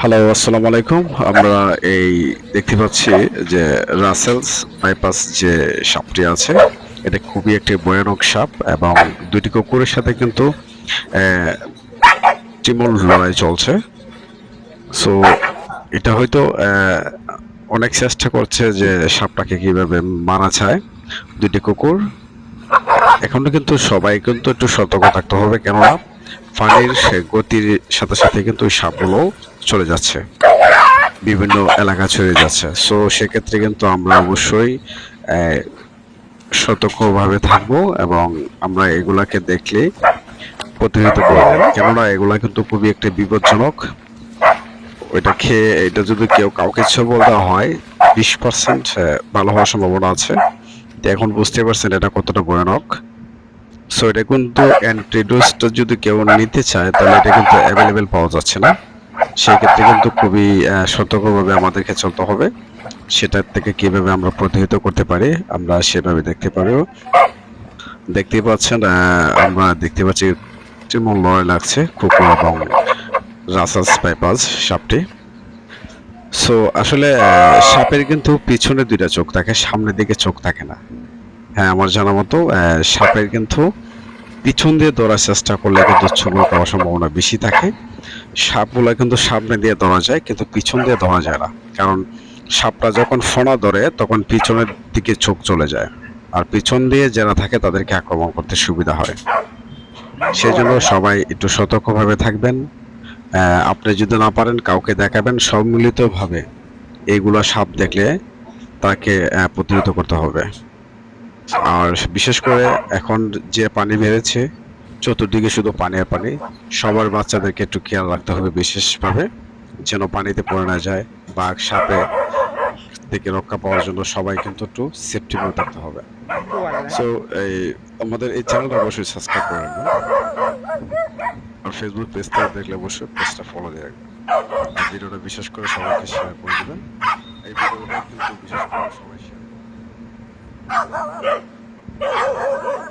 Hello আসসালামু আলাইকুম আমরা এই দেখতে পাচ্ছি যে রাসেলস বাইপাস যে সাপটি আছে, এটা খুবই একটি ভয়ানক সাপ এবং দুটি কুকুরের সাথে কিন্তু টিমল লড়াই চলছে। সো এটা হয়তো অনেক চেষ্টা করছে যে সাপটাকে কীভাবে মারা যায় দুটি কুকুর। এখনও কিন্তু সবাই কিন্তু একটু সতর্ক থাকতে হবে, কেননা পানির গতির সাথে সাথে কিন্তু সাপগুলো চলে যাচ্ছে। বিভিন্ন এলাকা ছড়িয়ে যাচ্ছে। সো সেক্ষেত্রে কিন্তু আমরা অবশ্যই সতর্কভাবে থাকব এবং আমরা এগুলাকে দেখলে প্রতিহত করব। কেননা এগুলা কিন্তু খুবই একটা বিপজ্জনক। ওইটা খেয়ে, এটা যদি কেউ কাউকে ছবল দেওয়া হয়, বিশ পার্সেন্ট ভালো হওয়ার সম্ভাবনা আছে। এখন বুঝতে পারছেন এটা কতটা ভয়ানক। সো এটা কিন্তু অ্যান্টিডোজটা যদি কেউ নিতে চায়, তাহলে এটা কিন্তু অ্যাভেলেবেল পাওয়া যাচ্ছে না। সেই ক্ষেত্রে কিন্তু খুবই সতর্কভাবে আমাদেরকে চলতে হবে। সেটার থেকে কীভাবে আমরা প্রতিহত করতে পারি, আমরা সেভাবে দেখতে পারি। দেখতেই পাচ্ছেন আমরা দেখতে পাচ্ছি যেমন লড়াই লাগছে কুকুর এবং রাসাস পাইপাস সাপটি। সো আসলে সাপের কিন্তু পিছনে দুইটা চোখ থাকে, সামনের দিকে চোখ থাকে না। হ্যাঁ আমার জানা মতো সাপের কিন্তু পিছন দিয়ে ধরার চেষ্টা করলে কিন্তু ছোবল পাওয়ার সম্ভাবনা বেশি থাকে। সাপগুলা কিন্তু সামনে দিয়ে ধরা যায়, কিন্তু পিছন দিয়ে ধরা যায় না। কারণ সাপটা যখন ফোনা ধরে, তখন পিছনের দিকে চোখ চলে যায়। আর পিছন দিয়ে যারা থাকে, তাদেরকে আক্রমণ করতে সুবিধা হয়। সেই জন্য সবাই একটু সতর্কভাবে থাকবেন। আপনি যদি না পারেন, কাউকে দেখাবেন। সম্মিলিতভাবে এইগুলো সাপ দেখলে তাকে প্রতিহত করতে হবে। আর বিশেষ করে এখন যে পানি বেড়েছে, চতুর্দিকে শুধু পানি আর পানি, সবার বাচ্চাদেরকে একটু খেয়াল রাখতে হবে বিশেষভাবে, যেন পানিতে পড়ে না যায়, বাঘ, সাপে থেকে রক্ষা পাওয়ার জন্য সবাই কিন্তু একটু সেফটি মোড থাকতে হবে। সো এই আমাদের এই চ্যানেলটা অবশ্যই সাবস্ক্রাইব করে রাখবেন। আর ফেসবুক পেজটা দেখলে অবশ্যই পেজটা ফলো দিয়ে রাখবেন। ভিডিওটা বিশেষ করে সবাইকে শেয়ার করে দেবেন। এই ভিডিওটা কিন্তু বিশেষ করে সবাই শেয়ার 啊哈哈哈哈哈哈哈哈